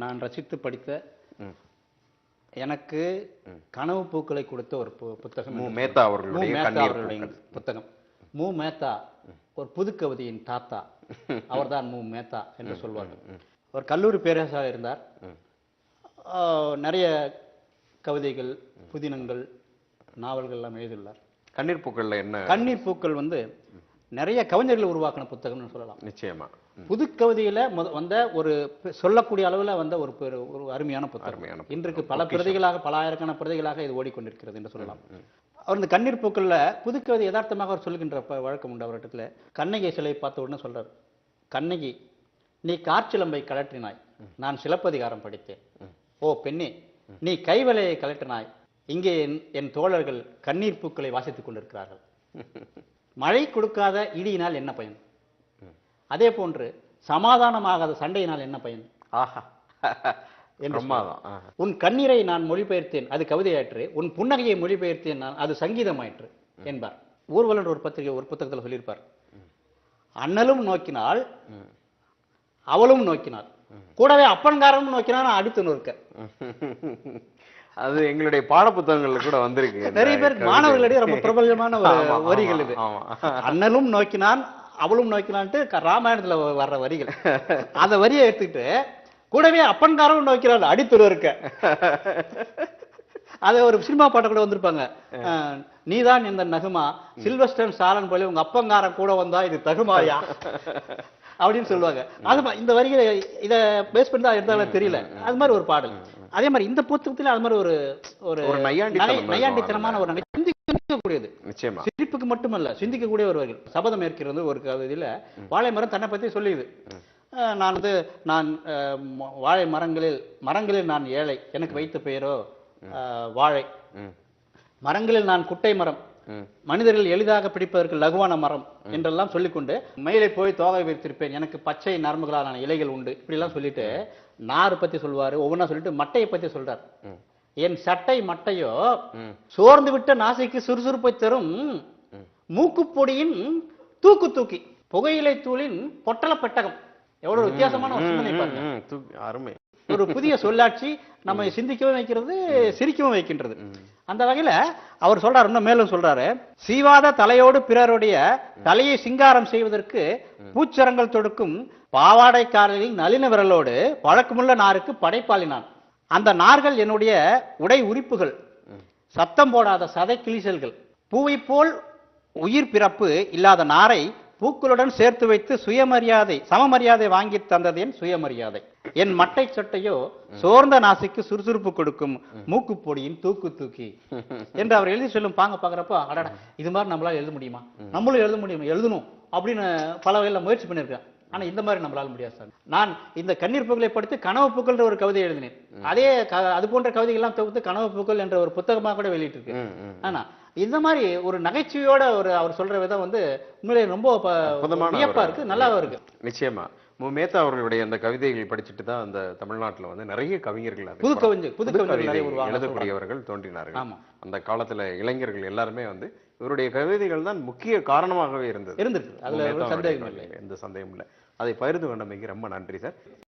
நான் ரசித்து படித்த. எனக்கு கனவு பூக்களை கொடுத்த ஒரு புத்தகம் மு மேத்தா. அவர்களுடைய அவர்களுடைய பூக்கள். புத்தகம். மு மேத்தா ஒரு புதுக்கவிதையின் தாத்தா. அவர்தான் மு மேத்தா என்று சொல்வார்கள். ஒரு கல்லூரி பேரரசாக இருந்தார். நிறைய கவிதைகள் புதினங்கள் நாவல்கள் எல்லாம் எழுதியுள்ளார். கண்ணீர் பூக்கள்ல என்ன? கண்ணீர் பூக்கள் வந்து நிறைய கவிஞர்கள் உருவாக்கின புத்தகம்னு சொல்லலாம். நிச்சயமா. புது கவிதையில வந்த ஒரு சொல்லக்கூடிய அளவுல வந்த ஒரு ஒரு அருமையான புத்தகம். இன்றைக்கு பல பிரதிகளாக பல ஆயிரக்கணக்கான பிரதிகளாக இது ஓடிக்கொண்டிருக்கிறது என்று சொல்லலாம். அவர் இந்த கண்ணீர் பூக்கள்ல புது கவிதை யதார்த்தமாக அவர் சொல்லுகின்ற ப- வழக்கம் உண்டு அவரிடத்துல கண்ணகி சிலை பார்த்த உடனே சொல்றார் கண்ணகி நீ காற்சிலம்பை கழற்றினாய். நான் சிலப்பதிகாரம் படித்தேன். ஓ பெண்ணே நீ கைவலையை கழற்றினாய். இங்கே என் தோழர்கள் கண்ணீர் பூக்களை வாசித்துக் கொண்டிருக்கிறார்கள். மழை கொடுக்காத இடியினால் என்ன பயன்? அதே போன்று சமாதானமாகாத சண்டையினால் என்ன பயன்? ஆஹா. உன் கண்ணீரை நான் மொழிபெயர்த்தேன் அது கவிதையாயிற்று. உன் புன்னகையை மொழிபெயர்த்தேன் நான் அது சங்கீதமாயிற்று என்பார். ஊர்வலர் ஒரு பத்திரிகை ஒரு புத்தகத்தில் சொல்லியிருப்பார். அண்ணலும் நோக்கினால் அவளும் நோக்கினாள் கூடவே அப்பன்காரனும் நோக்கினால் அடுத்து நோக்க அது எங்களுடைய பாட புத்தகங்கள்ல கூட வந்திருக்கு. நிறைய பேர். மாணவர்களிடையே ரொம்ப பிரபலமான வரிகள் இது. ஆமா. அண்ணலும் நோக்கினான் அவளும் நோக்கினான்ட்டு ராமாயணத்துல வர்ற வரிகள். அந்த வரியை எடுத்துக்கிட்டு கூடவே அப்பன்காரனும் நோக்கிறாள் அடித்துரு இருக்க அது ஒரு சினிமா பாட்ட கூட வந்திருப்பாங்க. நீதான் இந்த நகுமா சில்வஸ்டன் சாலன் போல உங்க அப்பங்காரன் கூட வந்தா இது தகுமாயா? அப்படின்னு சொல்லுவாங்க. அது மா- இந்த வரிகளை இத பேஸ் பண்ணி தான் இருந்தாலும் தெரியல. அது மாதிரி ஒரு பாடல். அதே மாதிரி இந்த புத்தகத்துல அது மாதிரி ஒரு ஒரு ஒரு நையாண்டித்தனமான ஒரு நகை. சிந்திக்கக்கூடியது. நிச்சயமா. சிரிப்புக்கு மட்டுமல்ல சிந்திக்கக்கூடியவர்கள் சபதம் ஏற்கிறது ஒரு கவிதையில வாழை மரம் தன்னை பத்தி சொல்லியுது. நான் வந்து நான் வாழை மரங்களில் மரங்களில் நான் ஏழை. எனக்கு வைத்த பெயரோ வாழை. மரங்களில் நான் குட்டை மரம். மனிதர்கள் எளிதாக பிடிப்பதற்கு லகுவான மரம் என்றெல்லாம் சொல்லிக்கொண்டு மயிலை போய் தோகை வைத்திருப்பேன். எனக்கு பச்சை நரம்புகளான இலைகள் உண்டு. இப்படிலாம் சொல்லிட்டு நார் பத்தி சொல்வாரு ஒவ்வொன்றா சொல்லிட்டு மட்டையை பத்தி சொல்றார். என் சட்டை மட்டையோ. சோர்ந்து விட்ட நாசிக்கு சுறுசுறுப்பை தரும் மூக்குப்பொடியின் தூக்கு தூக்கி புகையிலை தூளின் பொட்டல பெட்டகம். எவ்வளவு வித்தியாசமான அருமை. ஒரு புதிய சொல்லாட்சி நம்மை சிந்திக்கவும் வைக்கிறது சிரிக்கவும் வைக்கின்றது. அந்த வகையில அவர் சொல்றாரு இன்னும் மேலும் சொல்றாரு. சீவாத தலையோடு பிறருடைய தலையை சிங்காரம் செய்வதற்கு பூச்சரங்கள் தொடுக்கும் பாவாடைக்காரர்களின் நளின விரலோடு பழக்கமுள்ள நாருக்கு படைப்பாளினான். அந்த நார்கள் என்னுடைய உடை உரிப்புகள் சத்தம் போடாத சதை கிழிசல்கள் பூவை போல் உயிர் பிறப்பு இல்லாத நாரை பூக்களுடன் சேர்த்து வைத்து சுயமரியாதை சமமரியாதை வாங்கி தந்தது என் சுயமரியாதை. என் மட்டை சட்டையோ சோர்ந்த நாசிக்கு சுறுசுறுப்பு கொடுக்கும் மூக்கு பொடியின் தூக்கு தூக்கி என்று அவர் எழுதி சொல்லும் பாங்க பாக்குறப்ப அடடா இது மாதிரி நம்மளால எழுத முடியுமா? நம்மளும் எழுத முடியும்? எழுதணும் அப்படின்னு பல வகையில முயற்சி பண்ணியிருக்கேன் ஆனா இந்த மாதிரி நம்மளால முடியாது சார். நான் இந்த கண்ணீர் பூக்களை படித்து கனவு பூக்கள்ன்ற ஒரு கவிதை எழுதினேன். அதே அது போன்ற கவிதைகள்லாம் தொகுத்து கனவு பூக்கள் என்ற ஒரு புத்தகமாக கூட வெளியிட்டிருக்கு. ம், ம். ஆனா இந்த மாதிரி ஒரு நகைச்சுவையோட ஒரு அவர் சொல்ற விதம் வந்து உண்மையிலே ரொம்ப வியப்பா இருக்கு நல்லாவும் இருக்கு. நிச்சயமா. மு. மேத்தா அவர்களுடைய அந்த கவிதைகள் படிச்சுட்டு தான் அந்த தமிழ்நாட்டுல வந்து நிறைய கவிஞர்கள் புது கவிஞர் புது புது கவிஞர்கள் நிறைய கவிதை உருவாங்க எழுதக்கூடியவர்கள் தோன்றினார்கள். ஆமா. அந்த காலத்துல இளைஞர்கள் எல்லாருமே வந்து இவருடைய கவிதைகள் தான் முக்கிய காரணமாகவே இருந்தது. இருந்திருக்கு. அதுல சந்தேகம் இல்லை. கவிதைகள், எந்த சந்தேகமும் இல்லை. அதை பகிர்ந்து கொண்டமைக்கு ரொம்ப நன்றி சார்.